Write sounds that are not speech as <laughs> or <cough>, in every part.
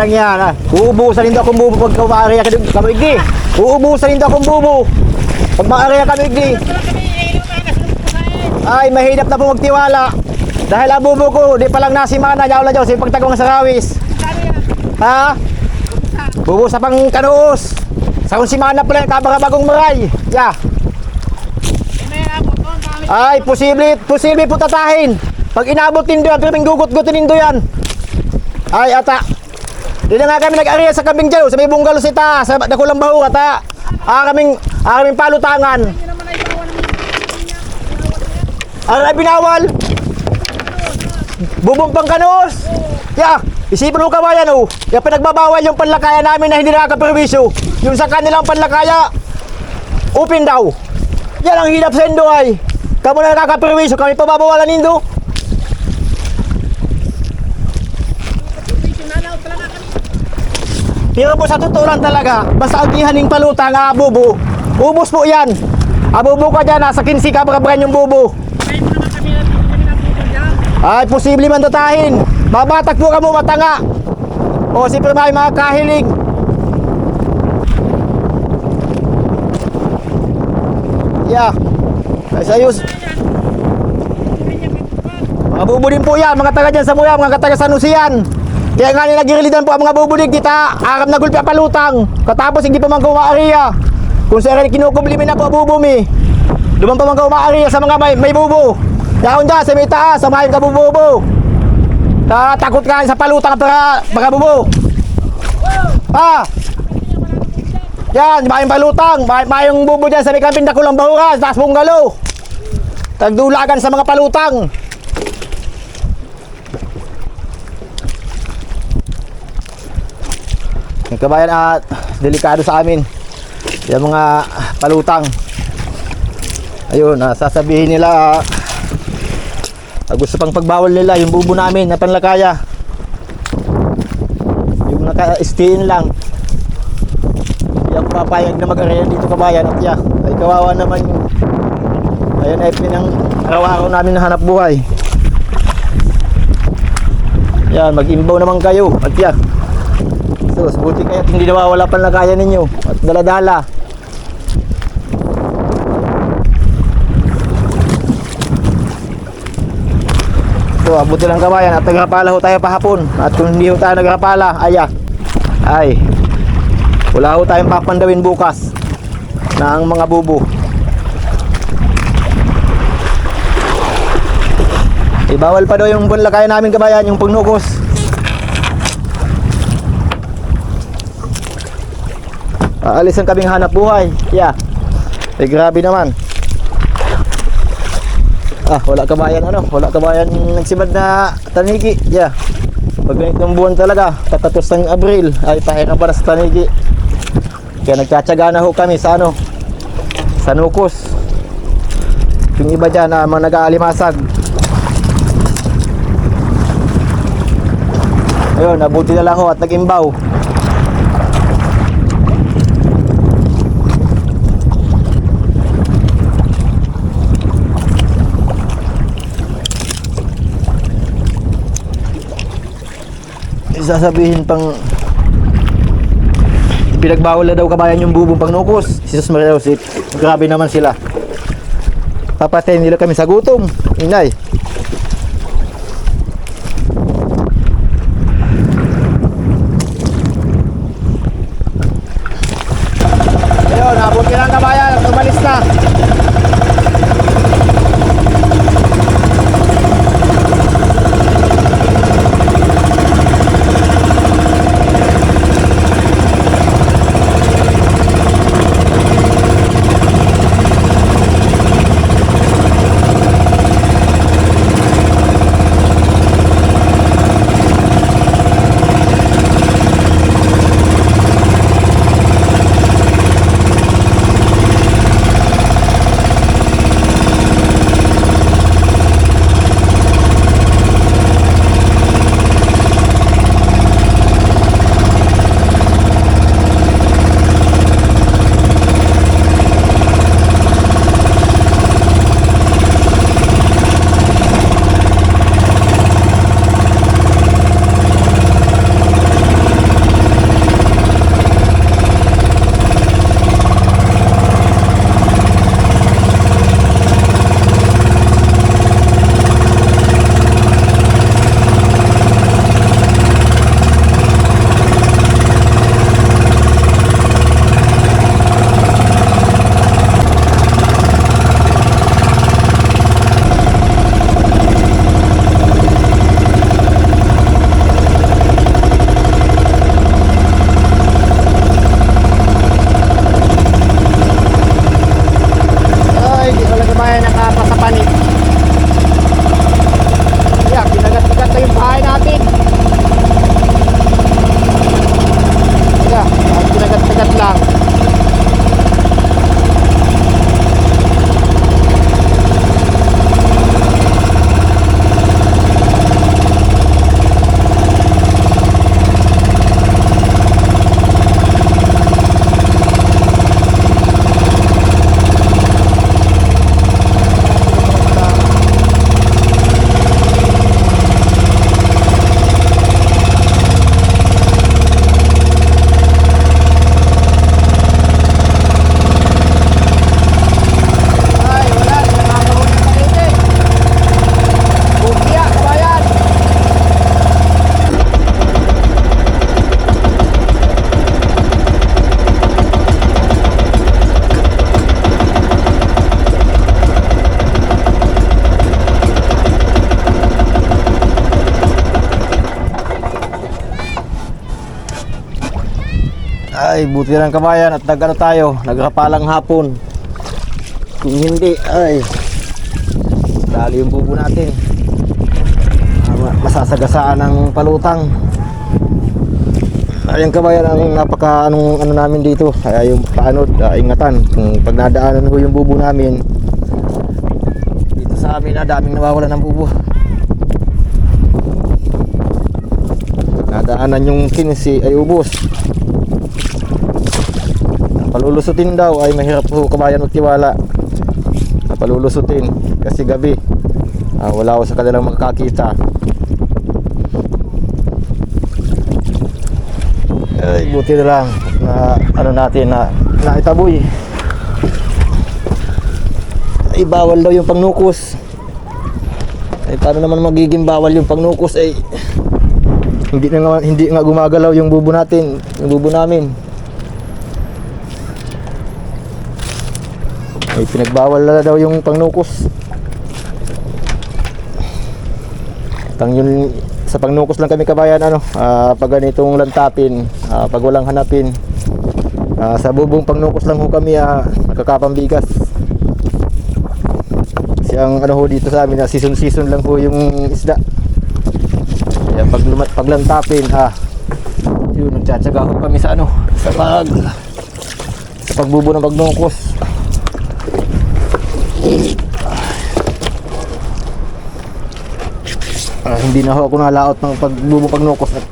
lang yan. Uubusan din daw akong bubo pag umaariya ka kamigdi. Uubusan din daw akong bubo. Pag maariya kamigdi. Ay, mahirap na po magtiwala. Dahil ang bubo ko, di pa lang nasimana, yaw na yaw, sa pagtagong sa kawis. Ha? Bubo sa pang kanuos. Sa kung simana pala yung kabagabagong maray. Yeah. Ay, posible, posible po tatahin. Pag inabot nindo yan, pero gugot-gutin nindo yan. Ay, ata. Di na nga kami nag-area sa kambing dyan, sa may bungalo sita, sa Dakulang Bahu, ata. Ah, kaming, ah, kaming palutangan. Ano na binawal? Bubong pang kanos. Ya, isipin mo kabayan oh. Ya pinagbabawal yung panlakaya namin na hindi nakakaperwisyo. Yung sa kanilang panlakaya, open daw. Yan ang hirap sa Indo ay. Kamu na nakakaperwisyo, kami pababawalan nindo. Pero po sa totoo lang talaga, basta ang ihaning palutang abubo, ubos po yan. Abubo ka dyan, nasa 15 ka yung bubo. Ay, posible man tatahin. Mabatak po ka mo matanga. O, siyempre may mga kahilig. Yeah. Ay, sayos. Mga bubo din po yan, mga taga dyan sa Muya, mga taga Sanusian. Kaya nga nagirilidan po ang mga bubulig, kita aram na gulpi ang palutang. Katapos hindi pa man kumaariya. Kung sa rin kinukublimin na po ang bubo mi. Duman pa man kumaariya sa mga may, may bubo. Yaon dyan sa may taas, sa mga kabububo. Ta takot ka sa palutang at mga, bubo. Ah! Yan, mayong palutang, may, mayong bubo dyan sa may kamping na kulang bahuras, taas bunggalo. Tagdulagan sa mga palutang. Yung kabayan at delikado sa amin. Yung mga palutang. Ayun, sasabihin nila ah, gusto pang pagbawal nila yung bubo namin na panlakaya. Yung naka-stain lang. Hindi ako papayag na mag-araya dito kabayan at ya. Ay kawawa naman yung Ayan ay pinang araw-araw namin na hanap buhay. Yan, mag-imbaw naman kayo at ya. Sus, buti kayo at hindi nawawala pa na kaya ninyo at daladala. So, abuti lang kabayan at nagrapala ho tayo pahapon. At kung hindi ho tayo nagrapala, aya. Ay. Wala ho tayong papandawin bukas ng mga bubo. Ibawal pa daw yung bunlakay namin kabayan, yung pagnukos. Aalis ang kaming hanap buhay. Yeah. Eh, grabe naman. Ah, wala kabayan ano, wala kabayan nagsimad na tanigi. Yeah. Pag ganitong buwan talaga, patatos ng Abril, ay pahirap para sa tanigi. Kaya nagtsatsaga na ho kami sa ano, sa nukos. Yung iba dyan, ah, mga nag-aalimasag. Ayun, nabuti na lang ho at nag-imbaw. Sasabihin pang pinagbawal na daw kabayan yung bubong pangnukos si Sus Maria Joseph grabe naman sila. Papatayin nila kami sa gutom. Inay Ay, buti lang kabayan at nag ano tayo, nagrapalang hapon. Kung hindi, ay, dali yung bubo natin. Ah, Masasagasaan ng palutang. Ayan kabayan ang napaka anong ano namin dito. Kaya yung paano uh, ingatan kung pag nadaanan ho yung bubo namin. Dito sa amin na daming nawawala ng bubo. Nadaanan yung kinsi ay ubos. Palulusutin daw ay mahirap po kabayan magtiwala. Palulusutin kasi gabi. ah, wala ko sa kanilang makakita. Ay, buti na lang na ano natin na naitaboy. Ay, bawal daw yung pangnukos. Ay, paano naman magiging bawal yung pangnukos ay hindi na nga, hindi nga gumagalaw yung bubo natin, yung bubo namin. Ay, pinagbawal na daw yung pangnukos. Tang yun sa pangnukos lang kami kabayan ano, ah, pag ganitong lantapin, ah, pag walang hanapin. ah, sa bubong pangnukos lang ho kami ah, nakakapambigas. Kasi ang ano ho dito sa amin, ah, season season lang ho yung isda. Kaya pag, luma- pag lantapin, ah, yun, nagtsatsaga ho kami sa ano, sa pag, sa pagbubo ng pagnukos. Ah, hindi na ho ako nalaot ng pagbubo pagnukos at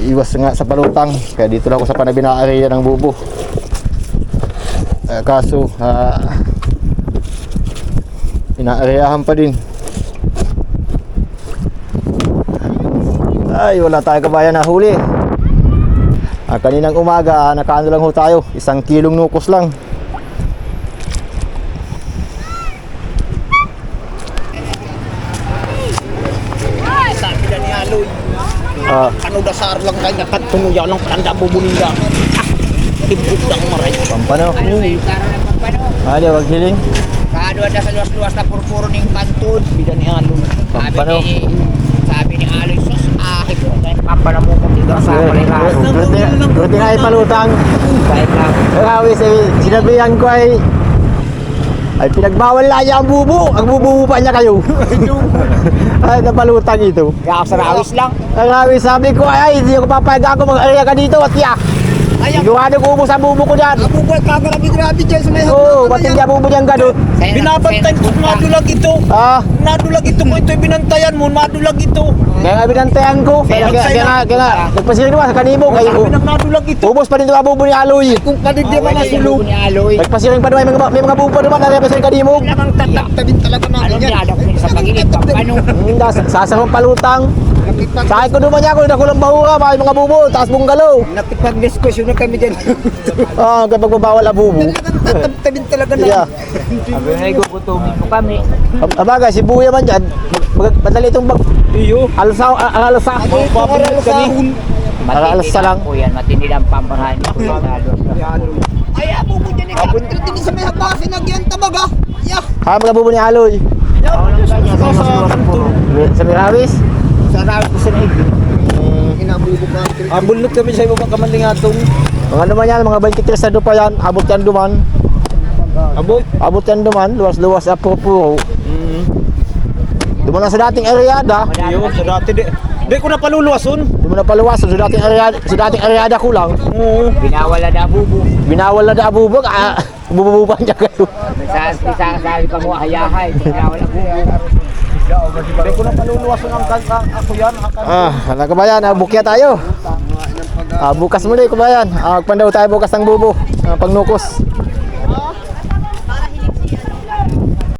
iwas nga sa palutang. Kaya dito lang ako sa panabina area ng bubo. Ah, kaso ah, inaareahan pa din. Ay wala tayo kabayan na huli. Ah, kaninang umaga nakaano lang ho tayo. Isang kilong nukos lang Sabi na ni Aloy, ah, ano dasar lang kanya katungong yan lang tanda bubunin ka. Tibuk lang maray. pampano Ano na ah, di wag hiling Kado ada sa luwas-luwas na purpuro ng kantod. Bida ni. Sabi Pampano? sabi ni Aloy, sus, ahit ko na yung pampano mo kung dito sa kulay lalo. Buti nga ipalutang. Kahit lang. Grabe, sabi- sinabihan ko ay ay pinagbawal na niya ang bubo. Ang bubo pa niya kayo. <laughs> ay, napalutang ito. Kaya sa rawis lang. Ay, grabe, sabi ko ay, ay hindi ako papayag ako mag-area ka dito at ya. Ayan, Sigurado ko ubos ang bubo ko dyan. abo ko kagarabi-grabi dyan sa may Oo, hagdan. ba't hindi ang bubo niyang ganun? Binabantay ko, nadulag ito. Ah, Nadulag ito mo, ito binantayan mo, nadulag ito. Kaya nga binantayan ko. Kaya, kaya, kaya, nga, kaya nga, nagpasirin naman sa kanimo. Kayo, Sabi nang nadulag ito. ubos pa rin ito bubo ni Aloy. Kung paligdi Oh, man wala na Aloy. Nagpasiring pa naman, may mga, may mga bubo pa naman, nagpasiring kanimo. Talagang tataktabin talaga Ano natin yan. niya, dapat sa pagiging pampano. Hmm, das- sasarong palutang. Sakay ko naman niya, kung nakulang bahura, may mga bubo, taas bunggalo. Nakipag-diskusyon na kami dyan. <laughs> Ah, kapag magbabawal ang bubo. Talagang talaga na. Yeah. <laughs> Sabi na gugutubin mo kami. Ab- Abaga, si Buya man dyan, madali itong bag, Iyo. alsa, alsa. Paparal kami. Alas Matindi sa lang. lang po yan. Matindi lang pampanahan ni Kuya Lalo. Ay, abo ko dyan. Ikaw, sa may hagbasin nagyan tabaga. Yeah. Ha, mga bubo ni Aloy. Sa Mirawis? Sa rawis ko sa naig. Abulot kami sa ibaba kamaling atong. Mga naman yan, mga 23 na pa yan, abot yan duman. Abo. Abot yan duman, luwas-luwas sa puro. Duman na sa dating areada. Iyo, sa dati di. Di ko na paluluwason. Duman na paluwas, sa dating areada, sa dating areada ko lang. Oo. Binawala na bubo. Binawal na da abubog, ah, bubububan niya kayo. Sa sa sabi pa mo ayahay. Binawala bubo. Di ko na paluluwason ang kanta. Ako yan. Akan. Ah, wala kabayan, ah, bukya tayo. Ah, bukas muli kabayan. Ah, pandaw tayo bukas ng bubo. Ah, pangnukos.